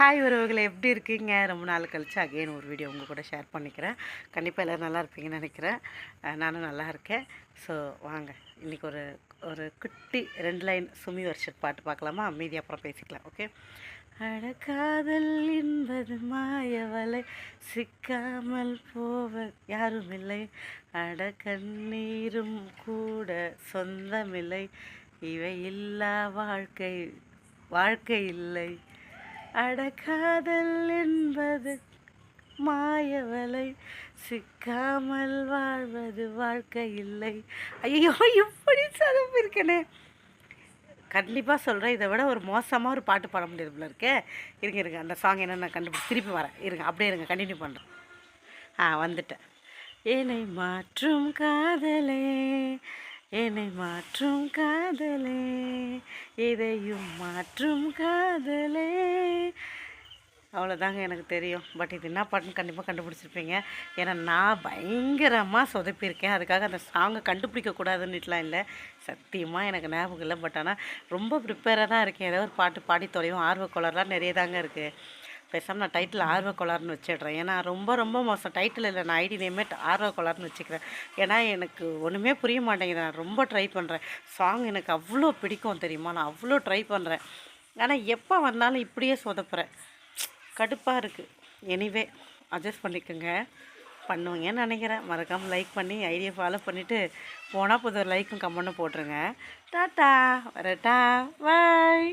Hi உறவுகளை எப்படி இருக்கீங்க? ரொம்ப நாள் கழித்து அகைன் ஒரு வீடியோ உங்கள் கூட ஷேர் பண்ணிக்கிறேன். கண்டிப்பாக எல்லோரும் நல்லா இருப்பீங்கன்னு நினைக்கிறேன். நானும் நல்லா இருக்கேன். ஸோ வாங்க. இன்றைக்கி ஒரு ஒரு குட்டி ரெண்டு லைன் சுமி வருஷத் பாட்டு பார்க்கலாமா? மீதி அப்புறம் பேசிக்கலாம் ஓகே அடக்காதல் என்பது மாயவலை சிக்காமல் போவ யாருமில்லை. அட கண்ணீரும் கூட சொந்தமில்லை. இவை இல்லா வாழ்க்கை வாழ்க்கை இல்லை. அடக்காதல் என்பது மாயவலை. சிக்காமல் வாழ்வது வாழ்க்கை இல்லை. ஐயோ இப்படி சதப்பு இருக்கனே கண்டிப்பாக சொல்கிறேன் இதை விட ஒரு மோசமாக ஒரு பாட்டு பாட முடியாது போல இருக்கே. இருங்க இருங்க. அந்த சாங் என்ன நான் கண்டுபிடிச்சி திருப்பி வரேன். இருங்க அப்படியே இருங்க. கண்டினியூ பண்ணுறேன் ஆ வந்துட்டேன். என்னை மாற்றும் காதலே. என்னை மாற்றும் காதலே இதையும் மாற்றும் காதலே. அவ்வளோதாங்க எனக்கு தெரியும். பட் இது என்ன பாட்டுன்னு கண்டிப்பாக கண்டுபிடிச்சிருப்பீங்க. ஏன்னா நான் பயங்கரமாக சொதப்பியிருக்கேன். அதுக்காக அந்த சாங்கை கண்டுபிடிக்கக்கூடாதுன்னுட்டுலாம் இல்லை. சத்தியமாக எனக்கு ஞாபகம் இல்லை. பட் ஆனால் ரொம்ப ப்ரிப்பேராக தான் இருக்கேன். ஏதோ ஒரு பாட்டு பாடி தொலையும் ஆர்வக்கோளர்லாம் நிறைய தாங்க இருக்குது பேசாமல் நான் டைட்டில் ஆர்வ ஆர்வக்கோளாறுன்னு வச்சிடுறேன். ஏன்னா ரொம்ப ரொம்ப மோசம். டைட்டில் இல்லை நான் ஐடி நேமே ஆர்வக்கோளாறுன்னு வச்சுக்கிறேன். ஏன்னா எனக்கு ஒன்றுமே புரிய மாட்டேங்குது. நான் ரொம்ப ட்ரை பண்ணுறேன் சாங் எனக்கு அவ்வளோ பிடிக்கும் தெரியுமா? நான் அவ்வளோ ட்ரை பண்ணுறேன் ஆனால் எப்போ வந்தாலும் இப்படியே சொதப்புறேன். கடுப்பாக இருக்குது எனிவே அட்ஜஸ்ட் பண்ணிக்கோங்க. பண்ணுவீங்கன்னு நினைக்கிறேன். மறக்காமல் லைக் பண்ணி ஐடியா ஃபாலோ பண்ணிவிட்டு போனால் புது லைக்கும் கமெண்ட்டும் போட்டுருங்க. டாட்டா வரட்டா! பாய்